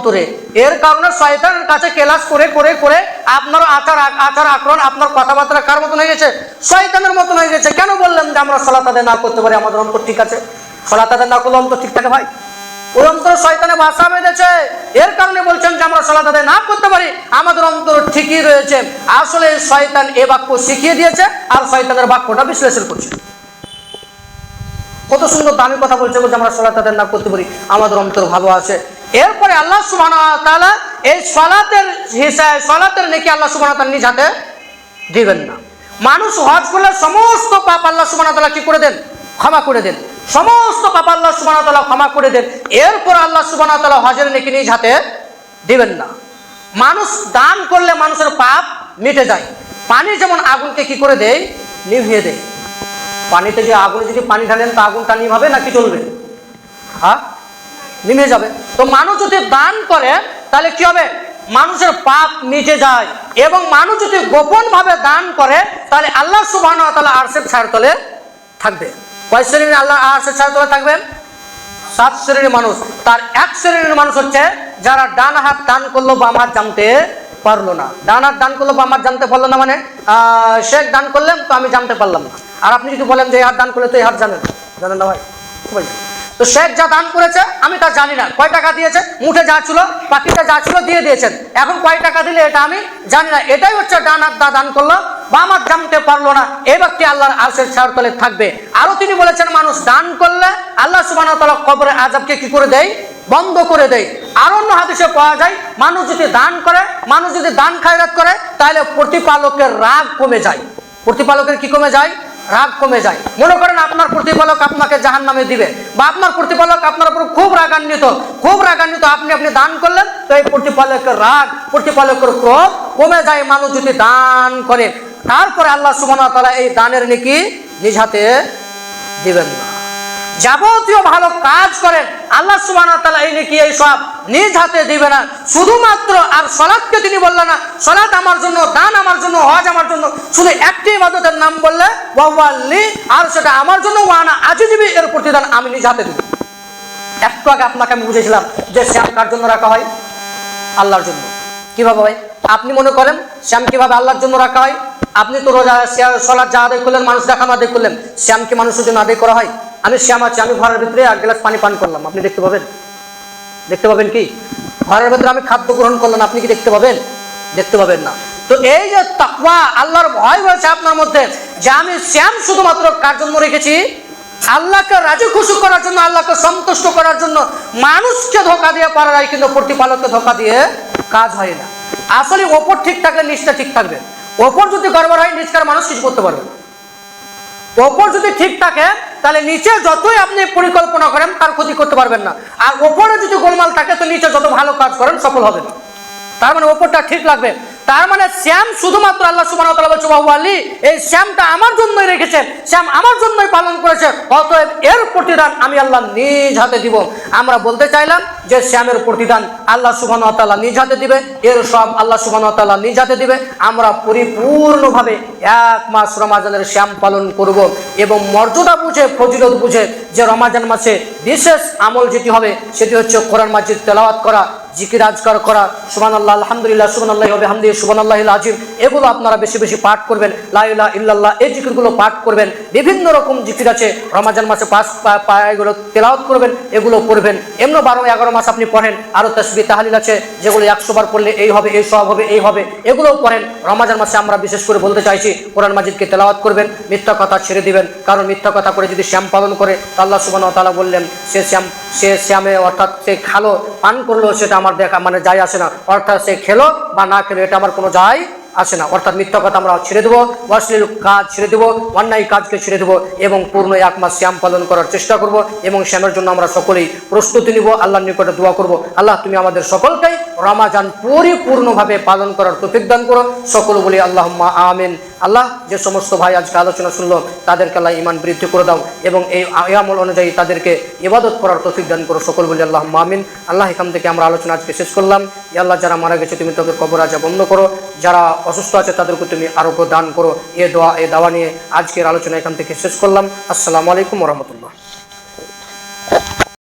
অন্তরে। এর কারণে শয়তানের কাছে কেলাস করে করে করে আপনার আচার আচার আক্রমণ আপনার কথাবার্তা কার মতন হয়ে গেছে? শয়তানের মতন হয়ে গেছে। কেন বললেন যে আমরা সলাত তাদের না করতে পারি? আমাদের অন্তর ঠিক আছে। সলাত তাদের না করলে অন্তর ঠিক থাকে ভাই। ওই অন্তর শয়তানে বাসা বেঁধেছে। এর কারণে বলছেন যে আমরা সলাত আদায় না করতে পারি। আমাদের অন্তর ঠিকই রয়েছে। আসলে শয়তান এ বাক্য শিখিয়ে দিয়েছে আর শয়তানের বাক্যটা বিশ্লেষণ করছে। কত সুন্দর দামি কথা বলছে যে আমরা সলাত আদায় না করতে পারি। আমাদের অন্তর ভালো আছে। এরপরে আল্লাহ সুবহানাহু ওয়া তাআলা এই সলাতের হিসাবে, সলাতের নাকি আল্লাহ সুবহানাহু ওয়া তাআলা নিজ হাতে দিবেন না। মানুষ হজ করলে সমস্ত পাপ আল্লাহ সুবহানাহু তালা কি করে দেন? ক্ষমা করে দেন। সমস্ত পাপ আল্লাহ সুবহানাহু তালা ক্ষমা করে দেন। এরপর আল্লাহ সুবহানাহু তালা হজের নাকি নিজ হাতে দিবেন না। মানুষ দান করলে মানুষের পাপ মিটে যায়। পানি যেমন আগুনকে কি করে দেয়? নিভিয়ে দেয়। পানিতে যে আগুনে যদি পানি ঢালেন, তা আগুনটা নিভাবে নাকি চলবে হ্যাঁ? নিমে যাবে। তো মানুষ যদি দান করে, তাহলে কি হবে? মানুষের পাপ নিচে যায়। এবং মানুষ যদি গোপন ভাবে দান করে, তাহলে আল্লাহ সুবাহ তাহলে আরশের ছায়ার তলে থাকবে। কয় শ্রেণির আল্লাহ আরশের ছায়ার তলে থাকবেন? সাত শ্রেণির মানুষ। তার এক শ্রেণির মানুষ হচ্ছে, যারা ডান হাত দান করল বা আমার জানতে পারল না। ডান হাত দান করল বা আমার জানতে পারল না মানে শেখ দান করলেন, তো আমি জানতে পারলাম না। আর আপনি যদি বলেন যে এই হাত দান করলে তো এই হাত জানেন। জানেন না ভাই। তো শেখ যা দান করেছে, আমি তা জানি না। কয় টাকা দিয়েছে? মুঠে যা ছিল পাখিটা যা ছিল দিয়ে দিয়েছেন। এখন কয় টাকা দিলে এটা আমি জানি না। এটাই হচ্ছে ডান হাত দান করল, বাম হাত জানতে পারল না। এই ব্যক্তি আল্লাহর আরশের ছায়ার তলে থাকবে। আরও তিনি বলেছেন, মানুষ দান করলে আল্লাহ সুবহানাহু ওয়া তাআলা কবরে আযাবকে কি করে দেয়? বন্ধ করে দেয়। আর অন্য হাদিসে পাওয়া যায়, মানুষ যদি দান করে, মানুষ যদি দান খায়রাত করে, তাহলে প্রতিপালকের রাগ কমে যায়। প্রতিপালকের কি কমে যায়? রাগ কমে যায়। মনে করেন আপনার প্রতিপালক আপনাকে জাহান নামে দিবে বা আপনার প্রতিপালক আপনার উপর খুব রাগান্বিত। খুব রাগান্বিত, আপনি আপনি দান করলেন, তো এই প্রতিপালকের রাগ, প্রতিপালকের ক্রোধ কমে যায়, মানুষ যদি দান করে। তারপরে আল্লাহ ওয়া তাআলা এই দানের নাকি নিজ হাতে দিবেন না। যাবতীয় ভালো কাজ করেন। আল্লাহ সুবহানাহু ওয়া তাআলা এই নাকি, এই সব নিজ হাতে দিবে না। শুধুমাত্র আর সলাৎকে তিনি বললেন না সলাৎ আমার জন্য, দান আমার জন্য, হজ আমার জন্য। শুধু একটি ইবাদতের নাম বললে ওয়াল্লি আর সেটা আমার জন্য, ওয়ানা আজীবী এর প্রতিদান আমি নিজ হাতে দিব। একটু আগে আপনাকে আমি বুঝেছিলাম যে শ্যাম কার জন্য রাখা হয়? আল্লাহর জন্য। কীভাবে হয় আপনি মনে করেন শ্যাম কীভাবে আল্লাহর জন্য রাখা হয়? আপনি তো রোজা সলাদ যা আদায় করলেন, মানুষ দেখানো আদায় করলেন, শ্যামকে মানুষের জন্য আদায় করা হয়? আমি শ্যাম আছি, আমি ঘরের ভিতরে এক গ্লাস পানি পান করলাম, আপনি দেখতে পাবেন? দেখতে পাবেন কি? ঘরের ভেতরে আমি খাদ্য গ্রহণ করলাম, আপনি কি দেখতে পাবেন? দেখতে পাবেন না। তো এই যে তাকওয়া, আল্লাহর ভয় হয়েছে আপনার মধ্যে, যে আমি শ্যাম শুধুমাত্র কার জন্য রেখেছি? আল্লাহকে রাজি খুশি করার জন্য, আল্লাহকে সন্তুষ্ট করার জন্য মানুষকে ধোকা দিয়ে পারা যায় কিন্তু প্রতিপালককে ধোকা দিয়ে কাজ হয় না। আসলে ওপর ঠিক থাকলে নিচটা ঠিক থাকবে। ওপর যদি গড়বড় হয়, নিচকার মানুষ কিছু করতে পারবে ওপর যদি ঠিক থাকে তাহলে নিচে যতই আপনি পরিকল্পনা করেন, তার ক্ষতি করতে পারবেন না। আর ওপরে যদি গোলমাল থাকে, তো নিচে যত ভালো কাজ করেন, সফল হবেন। তার মানে ওপরটা ঠিক লাগবে। তার মানে শ্যাম শুধুমাত্র আল্লাহ সুবাহ আলী, এই শ্যামটা আমার জন্যই রেখেছেন। শ্যাম আমার জন্যই পালন করেছে। অতএব এর প্রতিদান আমি আল্লাহ নিজ হাতে দিব। আমরা বলতে চাইলাম যে শ্যামের প্রতিদান আল্লাহ সুবহানাহু ওয়া তাআলা নিজ হাতে দিবে, এর সব আল্লাহ সুবহানাহু ওয়া তাআলা নিজ হাতে দিবে। আমরা পরিপূর্ণভাবে এক মাস রমাজানের শ্যাম পালন করব এবং মর্যাদা বুঝে, ফজিলত বুঝে যে রমাজান মাসে বিশেষ আমল যেটি হবে, সেটি হচ্ছে কোরআন মাজিদ তেলাওয়াত করা, জিকির আজকার করা সুবান আল্লাহ আলহামদুলিল্লাহ সুবান আল্লাহ হবে হামদি সুবান আল্লাহ আজিম, এগুলো আপনারা বেশি বেশি পাঠ করবেন। লাইলা ইল্লাল্লাহ, এই জিকিরগুলো পাঠ করবেন। বিভিন্ন রকম জিকির আছে, রমাজান মাসে পাঁচ এগুলো তেলাওয়াত করবেন, এগুলো করবেন এমনি বারো এগারো মাস আপনি পড়েন আরও তসবি তাহালিল আছে, যেগুলো একশো বার পড়লে এই হবে, এই সব হবে, এই হবে, এগুলোও পড়েন। রমাজান মাসে আমরা বিশেষ করে বলতে চাইছি, কোরআন মাজিদকে তেলাওয়াত করবেন, মিথ্যা কথা ছেড়ে দিবেন। কারণ মিথ্যা কথা করে যদি শ্যাম পালন করে আল্লাহ সুবান তালা বললেন, সে শ্যাম, সে শ্যামে অর্থাৎ সে খালো, পান করল, সেটা আমার দেখা মানে যায় আসে না। অর্থাৎ সে খেলো বা না খেলো, এটা আমার কোনো যায় আসে না। অর্থাৎ মিথ্যা কথা আমরা ছেড়ে দেবো, অশ্লীল কাজ ছেড়ে দেবো, অন্যায় কাজকে ছেড়ে দেবো এবং পূর্ণ এক মাস শ্যাম পালন করার চেষ্টা করব এবং শ্যামের জন্য আমরা সকলেই প্রস্তুতি নিব, আল্লাহর নিকটে দোয়া করব। আল্লাহ, তুমি আমাদের সকলকেই রমাজান পরিপূর্ণভাবে পালন করার তৌফিক দান করো। সকল বলি আল্লাহ আমিন। আল্লাহ যে সমস্ত ভাই আজকে আলোচনা শুনলো, তাদেরকে আল্লাহ ইমান বৃদ্ধি করে দাও এবং এই আমল অনুযায়ী তাদেরকে ইবাদত করার তৌফিক দান করো। সকল বলি আল্লাহ আমিন। আল্লাহ এখান থেকে আমরা আলোচনা আজকে শেষ করলাম। ই আল্লাহ, যারা মারা গেছে, তুমি তাদের কবর আজা বন্ধ করো। যারা অসুস্থ আছে, তাদেরকে তুমি আরোগ্য দান করো। এ দোয়া, এ দাওয়া নিয়ে আজকের আলোচনা এখান থেকে শেষ করলাম। আসসালামু আলাইকুম রহমতুল্লাহ।